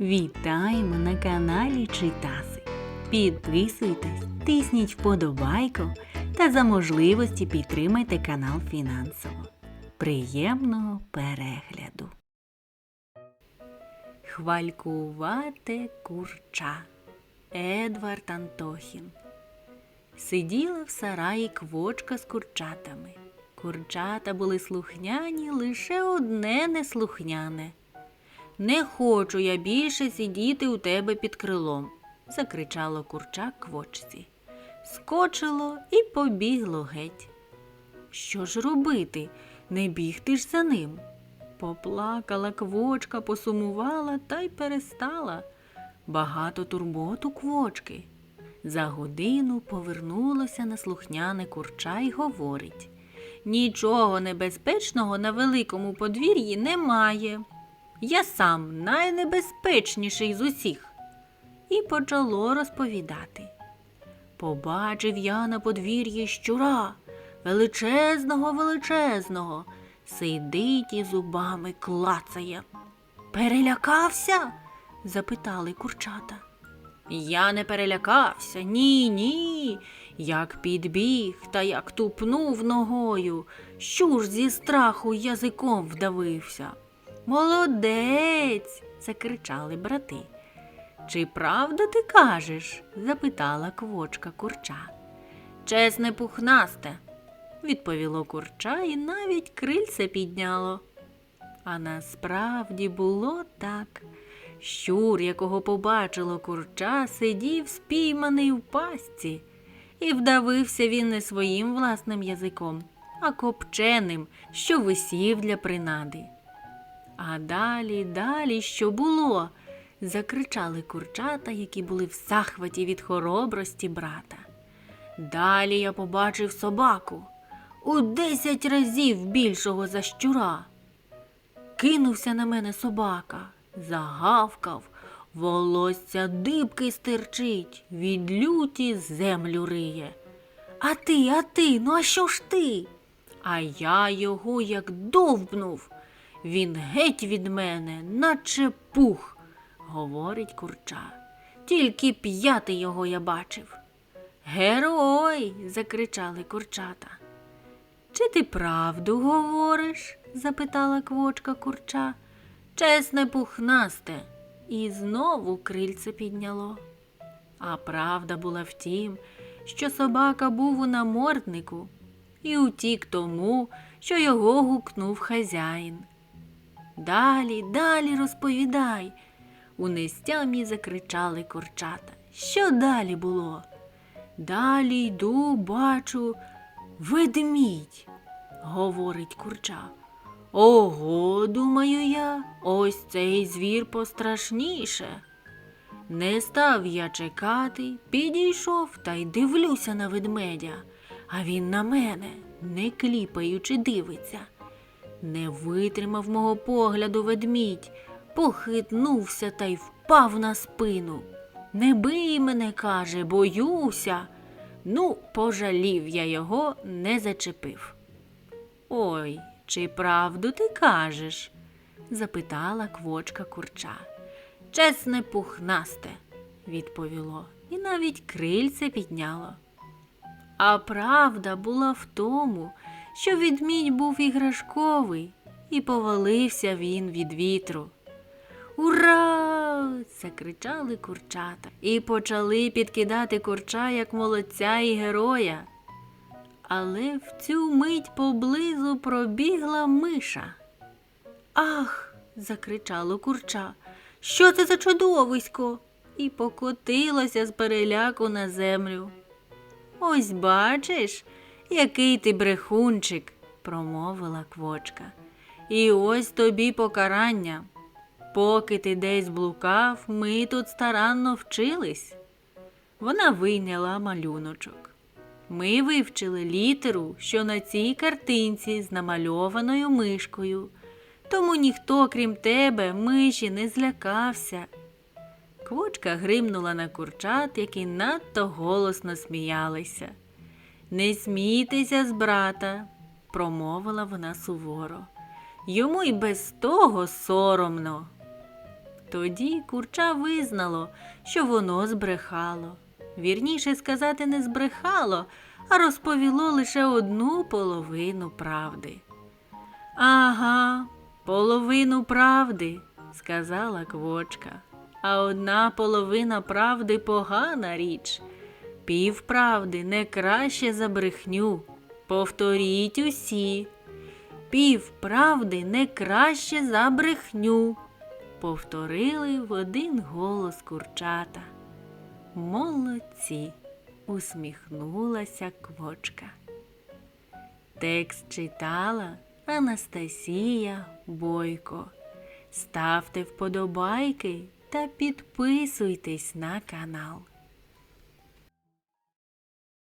Вітаємо на каналі Читаси. Підписуйтесь, тисніть вподобайку та за можливості підтримайте канал фінансово. Приємного перегляду. Хвалькувате курча Едвард Антохін. Сиділа в сараї квочка з курчатами. Курчата були слухняні, лише одне неслухняне. Не хочу я більше сидіти у тебе під крилом, закричало курча квочці. Скочило і побігло геть. Що ж робити? Не бігти ж за ним. Поплакала квочка, посумувала та й перестала. Багато турбот у квочки. За годину повернулося неслухняне курча й говорить Нічого небезпечного на великому подвір'ї немає. Я сам найнебезпечніший з усіх. І почало розповідати. Побачив я на подвір'ї щура, величезного, величезного, сидить і зубами клацає. Перелякався? запитали курчата. Я не перелякався, ні, ні. Як підбіг та як тупнув ногою, щур зі страху язиком вдавився. Молодець. закричали брати. Чи правда ти кажеш? запитала квочка курча. Чесне пухнасте, відповіло курча і навіть крильце підняло. А насправді було так. Щур, якого побачило курча, сидів спійманий в пастці, і вдавився він не своїм власним язиком, а копченим, що висів для принади. А далі, далі, що було? закричали курчата, які були в захваті від хоробрості брата. Далі я побачив собаку у десять разів більшого за щура. Кинувся на мене собака, загавкав, волосся дибки стирчить, від люті землю риє. А ти, а ти, ну а що ж ти? А я його як довбнув. Він геть від мене, наче пух, говорить курча. Тільки п'яти його я бачив. Герой. закричали курчата. Чи ти правду говориш? запитала квочка курча. Чесне пухнасте. І знову крильце підняло. А правда була в тім, що собака був у наморднику і утік тому, що його гукнув хазяїн. Далі, далі розповідай. У нестямі закричали курчата. Що далі було? Далі йду, бачу, ведмідь, говорить курча. Ого, думаю я, ось цей звір пострашніше. Не став я чекати, підійшов та й дивлюся на ведмедя, а він на мене, не кліпаючи, дивиться. Не витримав мого погляду ведмідь, похитнувся та й впав на спину. Не бий мене, каже, боюся. Ну, пожалів я його, не зачепив. Ой, чи правду ти кажеш? запитала квочка курча. Чесне пухнасте, відповіло, і навіть крильце підняло. А правда була в тому, що відмідь був іграшковий, і повалився він від вітру. Ура! закричали курчата і почали підкидати курча як молодця і героя. Але в цю мить поблизу пробігла миша. Ах, закричало курча, що це за чудовисько? І покотилося з переляку на землю. Ось бачиш, який ти брехунчик, промовила квочка. І ось тобі покарання. Поки ти десь блукав, ми тут старанно вчились. Вона вийняла малюночок. Ми вивчили літеру, що на цій картинці з намальованою мишкою, тому ніхто, крім тебе, миші не злякався. Квочка гримнула на курчат, які надто голосно сміялися. Не смійтеся з брата, промовила вона суворо. Йому й без того соромно. Тоді курча визнало, що воно збрехало. Вірніше сказати, не збрехало, а розповіло лише одну половину правди. Ага, половину правди, сказала квочка. А одна половина правди погана річ. Півправди не краще за брехню. Повторіть усі. Півправди не краще за брехню. Повторили в один голос курчата. Молодці, усміхнулася квочка. Текст читала Анастасія Бойко. Ставте вподобайки та підписуйтесь на канал.